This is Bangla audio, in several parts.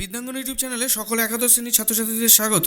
বিদ্যাঙ্গন ইউটিউব চ্যানেলে সকল একাদশ শ্রেণির ছাত্রছাত্রীদের স্বাগত।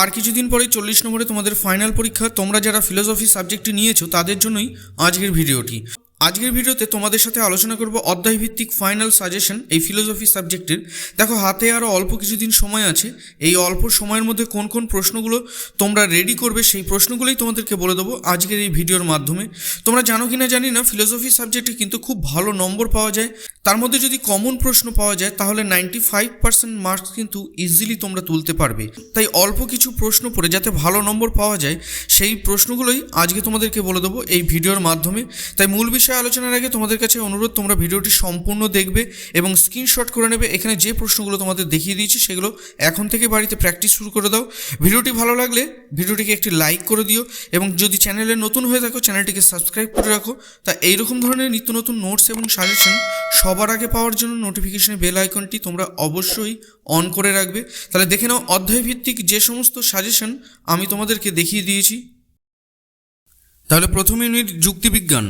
আর কিছুদিন পরে চল্লিশ নম্বরে তোমাদের ফাইনাল পরীক্ষা। তোমরা যারা ফিলোসফি সাবজেক্টটি নিয়েছো, তাদের জন্যই আজকের ভিডিওটি। আজকের ভিডিওতে তোমাদের সাথে আলোচনা করব অধ্যায় ভিত্তিক ফাইনাল সাজেশন এই ফিলোসফি সাবজেক্টের দেখো, হাতে আরও অল্প কিছুদিন সময় আছে। এই অল্প সময়ের মধ্যে কোন কোন প্রশ্নগুলো তোমরা রেডি করবে সেই প্রশ্নগুলোই তোমাদেরকে বলে দেবো আজকের এই ভিডিওর মাধ্যমে। তোমরা জানো কি না জানি না ফিলোসফি সাবজেক্টে কিন্তু খুব ভালো নম্বর পাওয়া যায়। তার মধ্যে যদি কমন প্রশ্ন পাওয়া যায়, তাহলে নাইনটি ফাইভ পার্সেন্ট মার্কস কিন্তু ইজিলি তোমরা তুলতে পারবে। তাই অল্প কিছু প্রশ্ন পড়ে যাতে ভালো নম্বর পাওয়া যায়, সেই প্রশ্নগুলোই আজকে তোমাদেরকে বলে দেবো এই ভিডিওর মাধ্যমে। তাই মূল বিষয়ে আলোচনার আগে তোমাদের কাছে অনুরোধ, তোমরা ভিডিওটি সম্পূর্ণ দেখবে এবং স্ক্রিনশট করে নেবে। এখানে যে প্রশ্নগুলো তোমাদের দেখিয়ে দিয়েছি সেগুলো এখন থেকে বাড়িতে প্র্যাকটিস শুরু করে দাও। ভিডিওটি ভালো লাগলে ভিডিওটিকে একটি লাইক করে দিও এবং যদি চ্যানেলে নতুন হয়ে থাকো চ্যানেলটিকে সাবস্ক্রাইব করে রাখো। তা এইরকম ধরনের নিত্য নতুন নোটস এবং সাজেশন সবার আগে পাওয়ার জন্য নোটিফিকেশনের বেল আইকনটি তোমরা অবশ্যই অন করে রাখবে। তাহলে দেখে নাও অধ্যায় ভিত্তিক যে সমস্ত সাজেশন আমি তোমাদেরকে দেখিয়ে দিয়েছি। তাহলে প্রথম ইউনিট যুক্তিবিজ্ঞান।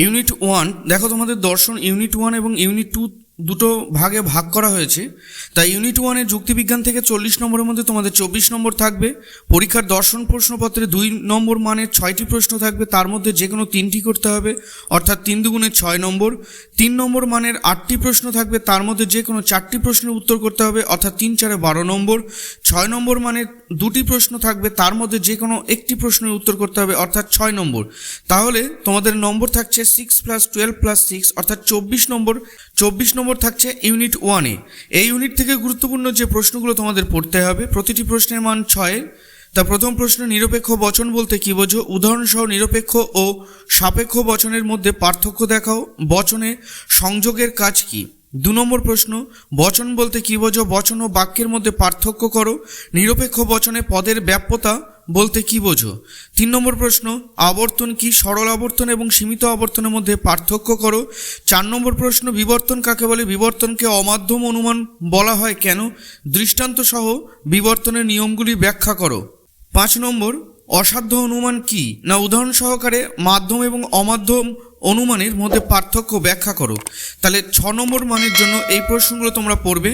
ইউনিট ওয়ান, দেখো তোমাদের দর্শন, ইউনিট ওয়ান এবং ইউনিট টু দুটো ভাগে ভাগ করা হয়েছে। তাই ইউনিট ওয়ানের যুক্তিবিজ্ঞান থেকে চল্লিশ নম্বরের মধ্যে তোমাদের চব্বিশ নম্বর থাকবে। পরীক্ষার দর্শন প্রশ্নপত্রে দুই নম্বর মানের ছয়টি প্রশ্ন থাকবে। তার মধ্যে যে কোনো তিনটি করতে হবে, অর্থাৎ তিন দুগুণে ছয় নম্বর। তিন নম্বর মানের আটটি প্রশ্ন থাকবে, তার মধ্যে যে কোনো চারটি প্রশ্নের উত্তর করতে হবে, অর্থাৎ তিন চারে বারো নম্বর। ছয় নম্বর মানের দুটি প্রশ্ন থাকবে, তার মধ্যে যে কোনো একটি প্রশ্নের উত্তর করতে হবে, অর্থাৎ ছয় নম্বর। তাহলে তোমাদের নম্বর থাকছে six plus twelve plus six অর্থাৎ চব্বিশ নম্বর। চব্বিশ নম্বর থাকছে ইউনিট ওয়ানে এই ইউনিট থেকে গুরুত্বপূর্ণ যে প্রশ্নগুলো তোমাদের পড়তে হবে, প্রতিটি প্রশ্নের মান ছয়। তা প্রথম প্রশ্ন, নিরপেক্ষ বচন বলতে কি বোঝো? উদাহরণসহ নিরপেক্ষ ও সাপেক্ষ বচনের মধ্যে পার্থক্য দেখাও। বচনে সংযোগের কাজ কি? দু নম্বর প্রশ্ন, বচন বলতে কি বোঝো? বচন ও বাক্যের মধ্যে পার্থক্য করো। নিরপেক্ষ বচনে পদের ব্যাপ্যতা বলতে কি বোঝো? তিন নম্বর প্রশ্ন, আবর্তন কি? সরল আবর্তন এবং সীমিত আবর্তনের মধ্যে পার্থক্য করো। চার নম্বর প্রশ্ন, বিবর্তন কাকে বলে? বিবর্তনকে অমাধ্যম অনুমান বলা হয় কেন? দৃষ্টান্ত সহ বিবর্তনের নিয়মগুলি ব্যাখ্যা করো। পাঁচ নম্বর অসাধ্য অনুমান কি? না উদাহরণ সহকারে মাধ্যম এবং অমাধ্যম অনুমানের মধ্যে পার্থক্য ব্যাখ্যা করো। তাহলে ছ নম্বর মানের জন্য এই প্রশ্নগুলো তোমরা পড়বে।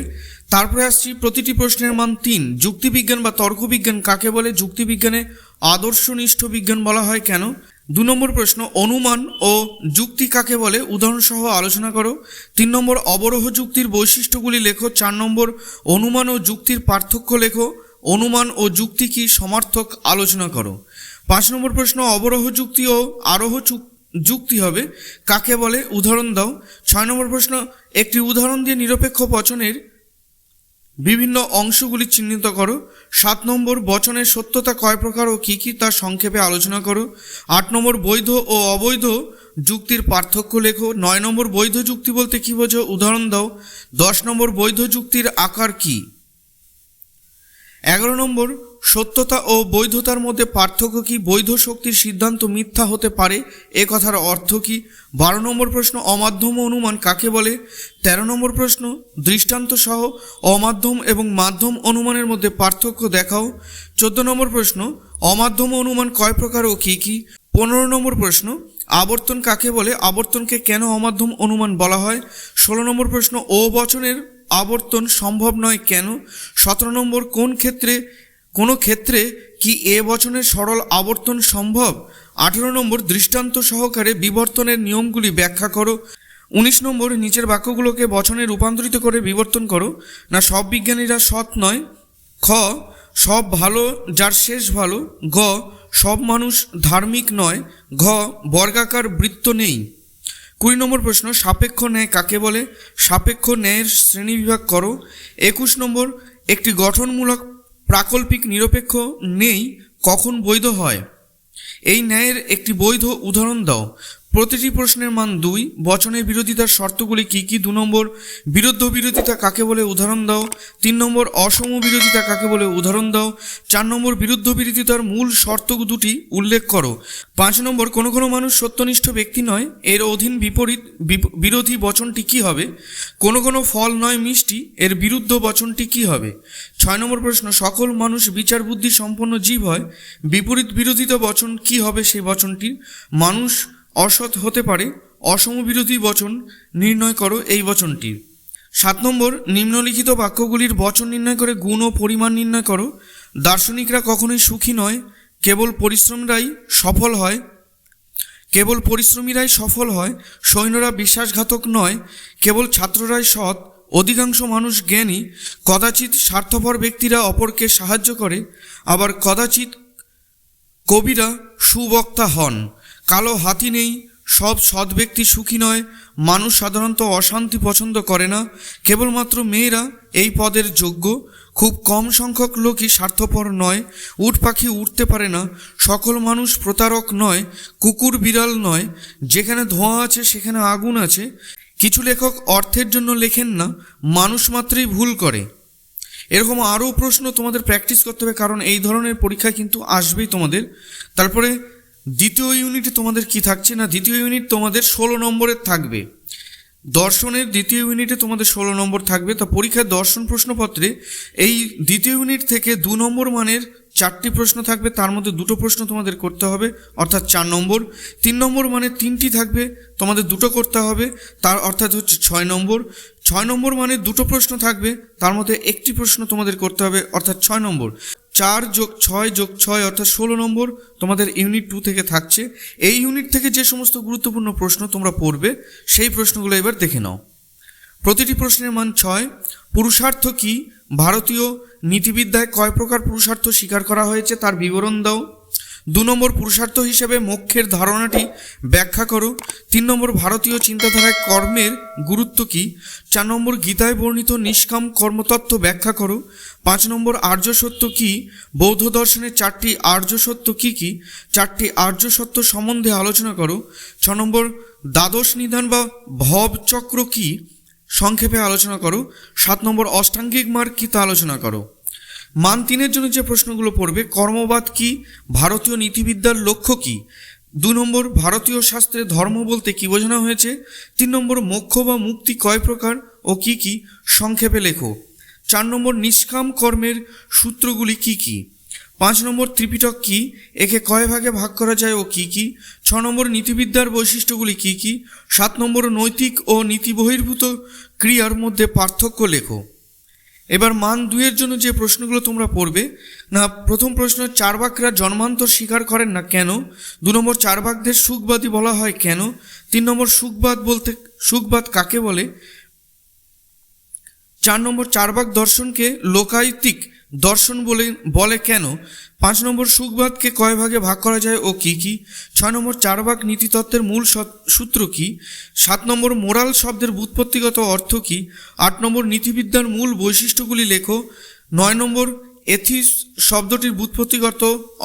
তারপরে আসছি প্রতিটি প্রশ্নের মান তিন। যুক্তিবিজ্ঞান বা তর্কবিজ্ঞান কাকে বলে? যুক্তিবিজ্ঞানে আদর্শনিষ্ঠ বিজ্ঞান বলা হয় কেন? দু নম্বর প্রশ্ন, অনুমান ও যুক্তি কাকে বলে? উদাহরণসহ আলোচনা করো। তিন নম্বর, অবরোহ যুক্তির বৈশিষ্ট্যগুলি লেখো। চার নম্বর, অনুমান ও যুক্তির পার্থক্য লেখো। অনুমান ও যুক্তি কি সমার্থক আলোচনা করো? পাঁচ নম্বর প্রশ্ন, অবরোহ যুক্তি ও আরোহ যুক্তি হবে। কাকে বলে? উদাহরণ দাও। ছয় নম্বর প্রশ্ন, একটি উদাহরণ দিয়ে নিরপেক্ষ বচনের বিভিন্ন অংশগুলি চিহ্নিত করো। সাত নম্বর, বচনের সত্যতা কয় প্রকার ও কী কী তা সংক্ষেপে আলোচনা করো। আট নম্বর, বৈধ ও অবৈধ যুক্তির পার্থক্য লেখো। নয় নম্বর, বৈধ যুক্তি বলতে কী বোঝো? উদাহরণ দাও। দশ নম্বর, বৈধ যুক্তির আকার কী? এগারো নম্বর, সত্যতা ও বৈধতার মধ্যে পার্থক্য কি? বৈধ শক্তির সিদ্ধান্ত মিথ্যা হতে পারে? এ কথার অর্থ কি? বারো নম্বর প্রশ্ন, অমাধ্যম অনুমান কাকে বলে? তেরো নম্বর প্রশ্ন, দৃষ্টান্ত সহ অমাধ্যম এবং মাধ্যম অনুমানের মধ্যে পার্থক্য দেখাও। চোদ্দ নম্বর প্রশ্ন, অমাধ্যম অনুমান কয় প্রকার ও কী কী? পনেরো নম্বর প্রশ্ন, আবর্তন কাকে বলে? আবর্তনকে কেন অমাধ্যম অনুমান বলা হয়? ষোলো নম্বর প্রশ্ন, ও বচনের আবর্তন সম্ভব নয় কেন? সতেরো নম্বর, কোন ক্ষেত্রে, কোনো ক্ষেত্রে কি এ বচনের সরল আবর্তন সম্ভব? আঠেরো নম্বর, দৃষ্টান্ত সহকারে বিবর্তনের নিয়মগুলি ব্যাখ্যা করো। উনিশ নম্বর, নিচের বাক্যগুলোকে বচনে রূপান্তরিত করে বিবর্তন করো। না, সব বিজ্ঞানীরা সৎ নয়? খ, সব ভালো যার শেষ ভালো। গ, সব মানুষ ধার্মিক নয়। ঘ, বর্গাকার বৃত্ত নেই। কুড়ি নম্বর প্রশ্ন, সাপেক্ষ ন্যায় কাকে বলে? সাপেক্ষ ন্যায়ের শ্রেণীবিভাগ করো। একুশ নম্বর, একটি গঠনমূলক প্রাকল্পিক নিরপেক্ষ নেই কখন বৈধ হয়? এই ন্যায়ের একটি বৈধ উদাহরণ দাও। প্রতিটি প্রশ্নের মান দুই। বচনের বিরোধিতার শর্তগুলি কী কী? দু নম্বর, বিরুদ্ধ বিরোধিতা কাকে বলে উদাহরণ দাও। তিন নম্বর, অসম বিরোধিতা কাকে বলে উদাহরণ দাও। চার নম্বর, বিরুদ্ধ বিরোধিতার মূল শর্ত দুটি উল্লেখ করো। পাঁচ নম্বর, কোনো কোনো মানুষ সত্যনিষ্ঠ ব্যক্তি নয়। এর অধীন বিপরীত, বিপ- বিরোধী বচনটি কী হবে? কোনো কোনো ফল নয় মিষ্টি। এর বিরুদ্ধ বচনটি কী হবে? ছয় নম্বর প্রশ্ন, সকল মানুষ বিচার বুদ্ধি সম্পন্ন জীব হয়। বিপরীত বিরোধিতা বচন কী হবে সেই বচনটি মানুষ অসৎ হতে পারে, অসমবিরোধী বচন নির্ণয় করো এই বচনটি। সাত নম্বর, নিম্নলিখিত বাক্যগুলির বচন নির্ণয় করে গুণ ও পরিমাণ নির্ণয় করো। দার্শনিকরা কখনোই সুখী নয়, কেবল পরিশ্রমরাই সফল হয়। কেবল পরিশ্রমীরাই সফল হয়, সৈন্যরা বিশ্বাসঘাতক নয়, কেবল ছাত্ররাই সৎ। অধিকাংশ মানুষ জ্ঞানী, কদাচিৎ স্বার্থপর ব্যক্তিরা অপরকে সাহায্য করে, আবার কদাচিৎ কবিরা সুবক্তা হন। কালো হাতি নেই, সব সৎ ব্যক্তি সুখী নয়, মানুষ সাধারণত অশান্তি পছন্দ করে না, কেবলমাত্র মেয়েরা এই পদের যোগ্য, খুব কম সংখ্যক লোকই স্বার্থপর নয়, উট পাখি উঠতে পারে না, সকল মানুষ প্রতারক নয়, কুকুর বিড়াল নয়, যেখানে ধোঁয়া আছে সেখানে আগুন আছে, কিছু লেখক অর্থের জন্য লেখেন না, মানুষ মাত্রই ভুল করে। এরকম আরও প্রশ্ন তোমাদের প্র্যাকটিস করতে হবে, কারণ এই ধরনের পরীক্ষা কিন্তু আসবেই তোমাদের। তারপরে দ্বিতীয় ইউনিটে তোমাদের কি থাকছে না? দ্বিতীয় ইউনিট তোমাদের ষোলো নম্বরের থাকবে। দর্শনের দ্বিতীয় ইউনিটে তোমাদের ষোলো নম্বর থাকবে। তা পরীক্ষার দর্শন প্রশ্নপত্রে এই দ্বিতীয় ইউনিট থেকে দু নম্বর মানের চারটি প্রশ্ন থাকবে। তার মধ্যে দুটো প্রশ্ন তোমাদের করতে হবে, অর্থাৎ চার নম্বর। তিন নম্বর মানে তিনটি থাকবে, তোমাদের দুটো করতে হবে। তার অর্থাৎ হচ্ছে ছয় নম্বর। ছয় নম্বর মানে দুটো প্রশ্ন থাকবে, তার মধ্যে একটি প্রশ্ন তোমাদের করতে হবে, অর্থাৎ ছয় নম্বর। চার যোগ ছয় যোগ ছয় অর্থাৎ ষোলো নম্বর তোমাদের ইউনিট টু থেকে থাকছে। এই ইউনিট থেকে যে সমস্ত গুরুত্বপূর্ণ প্রশ্ন তোমরা পড়বে, সেই প্রশ্নগুলো এবার দেখে নাও। প্রতিটি প্রশ্নের মান ছয়। পুরুষার্থ কি? ভারতীয় নীতিবিদ্যায় কয় প্রকার পুরুষার্থ স্বীকার করা হয়েছে? তার বিবরণ দাও। দু নম্বর পুরুষার্থ হিসেবে মোক্ষের ধারণাটি ব্যাখ্যা করো। তিন নম্বর ভারতীয় চিন্তাধারায় কর্মের গুরুত্ব কি? চার নম্বর গীতায় বর্ণিত নিষ্কাম কর্মতত্ত্ব ব্যাখ্যা করো। পাঁচ নম্বর আর্য সত্য কি? বৌদ্ধ দর্শনের চারটি আর্য সত্য কি কি? চারটি আর্য সত্য সম্বন্ধে আলোচনা করো। ছ নম্বর দ্বাদশ নিধান বা ভব চক্র কি? সংক্ষেপে আলোচনা করো। সাত নম্বর অষ্টাঙ্গিক মার্গ কি তা আলোচনা করো। মান তিনের জন্য যে প্রশ্নগুলো পড়বে, কর্মবাদ কি, ভারতীয় নীতিবিদ্যার লক্ষ্য কি? দু নম্বর, ভারতীয় শাস্ত্রে ধর্ম বলতে কি বোঝানো হয়েছে? তিন নম্বর, মোক্ষ বা মুক্তি কয় প্রকার ও কি কি? সংক্ষেপে লেখো। চার নম্বর, নিষ্কাম কর্মের সূত্রগুলি কি কি? পাঁচ নম্বর, ত্রিপিটক কি? একে কয় ভাগে ভাগ করা যায় ও কি কি? ছ নম্বর, নীতিবিদ্যার বৈশিষ্ট্যগুলি কি কি? সাত নম্বর, নৈতিক ও নীতি বহির্ভূত ক্রিয়ার মধ্যে পার্থক্য লেখো। এবার মান দুইয়ের জন্য যে প্রশ্নগুলো তোমরা পড়বে, না প্রথম প্রশ্ন, চারবাকরা জন্মান্তর স্বীকার করেন না কেন? দু নম্বর, চারবাকদের সুখবাদী বলা হয় কেন? তিন নম্বর, সুখবাদ বলতে, সুখবাদ কাকে বলে? চার নম্বর চারবাক দর্শনকে লোকায়তিক দর্শন বলে বলে কেন? পাঁচ নম্বর সুখবাদকে কয় ভাগে ভাগ করা যায় ও কি কি? ছয় নম্বর চারবাক নীতিতত্ত্বের মূল সূত্র কি? সাত নম্বর মোরাল শব্দের ব্যুৎপত্তিগত অর্থ কি? আট নম্বর নীতিবিদ্যার মূল বৈশিষ্ট্যগুলি লেখো। নয় নম্বর এথিস শব্দটির ব্যুৎপত্তিগত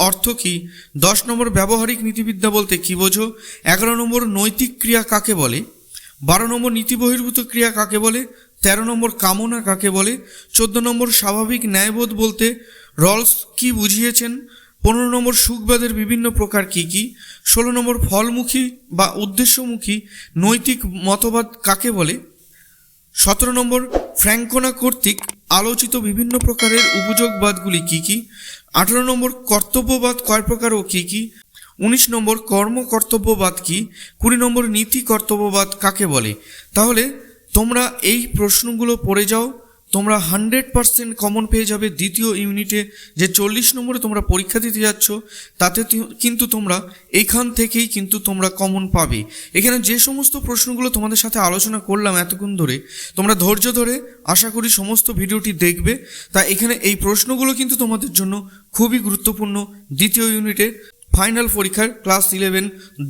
অর্থ কি? দশ নম্বর ব্যবহারিক নীতিবিদ্যা বলতে কি বোঝো? এগারো নম্বর নৈতিক ক্রিয়া কাকে বলে? বারো নম্বর নীতি বহির্ভূত ক্রিয়া কাকে বলে? তেরো নম্বর কামনা কাকে বলে? চোদ্দ নম্বর স্বাভাবিক ন্যায়বোধ বলতে রলস কি বুঝিয়েছেন? পনেরো নম্বর সুখবাদের বিভিন্ন প্রকার কি কি? ষোলো নম্বর ফলমুখী বা উদ্দেশ্যমুখী নৈতিক মতবাদ কাকে বলে? সতেরো নম্বর ফ্র্যাঙ্কোনা কর্তৃক আলোচিত বিভিন্ন প্রকারের উপযোগবাদগুলি কি কি? আঠেরো নম্বর কর্তব্যবাদ কয় প্রকার ও কি কি? উনিশ নম্বর কর্ম কর্তব্যবাদ কি? কুড়ি নম্বর নীতি কর্তব্যবাদ কাকে বলে? তাহলে তোমরা এই প্রশ্নগুলো পড়ে যাও, তোমরা হান্ড্রেড পার্সেন্ট কমন পেয়ে যাবে দ্বিতীয় ইউনিটে যে চল্লিশ নম্বরে তোমরা পরীক্ষা দিতে যাচ্ছ, তাতে কিন্তু তোমরা এখান থেকেই কিন্তু তোমরা কমন পাবে। এখানে যে সমস্ত প্রশ্নগুলো তোমাদের সাথে আলোচনা করলাম এতক্ষণ ধরে, তোমরা ধৈর্য ধরে আশা করি সমস্ত ভিডিওটি দেখবে। তা এখানে এই প্রশ্নগুলো কিন্তু তোমাদের জন্য খুবই গুরুত্বপূর্ণ দ্বিতীয় ইউনিটে ফাইনাল পরীক্ষার ক্লাস ইলেভেন,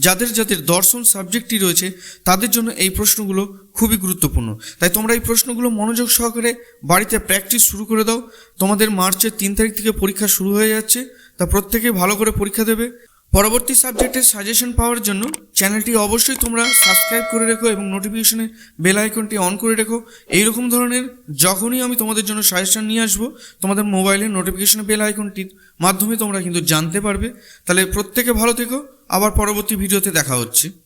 যাদের যাদের দর্শন সাবজেক্টটি রয়েছে, তাদের জন্য এই প্রশ্নগুলো খুবই গুরুত্বপূর্ণ। তাই তোমরা এই প্রশ্নগুলো মনোযোগ সহকারে বাড়িতে প্র্যাকটিস শুরু করে দাও। তোমাদের মার্চের তিন তারিখ থেকে পরীক্ষা শুরু হয়ে যাচ্ছে। তা প্রত্যেকে ভালো করে পরীক্ষা দেবে। পরবর্তী সাবজেক্টের সাজেশন পাওয়ার জন্য চ্যানেলটি অবশ্যই তোমরা সাবস্ক্রাইব করে রেখো এবং নোটিফিকেশনে বেল আইকনটি অন করে রেখো। এইরকম ধরনের যখনই আমি তোমাদের জন্য সাজেশন নিয়ে আসব, তোমাদের মোবাইলে নোটিফিকেশনে বেল আইকনটির মাধ্যমে তোমরা কিন্তু জানতে পারবে। তাহলে প্রত্যেকে ভালো থেকো। আবার পরবর্তী ভিডিওতে দেখা হচ্ছে।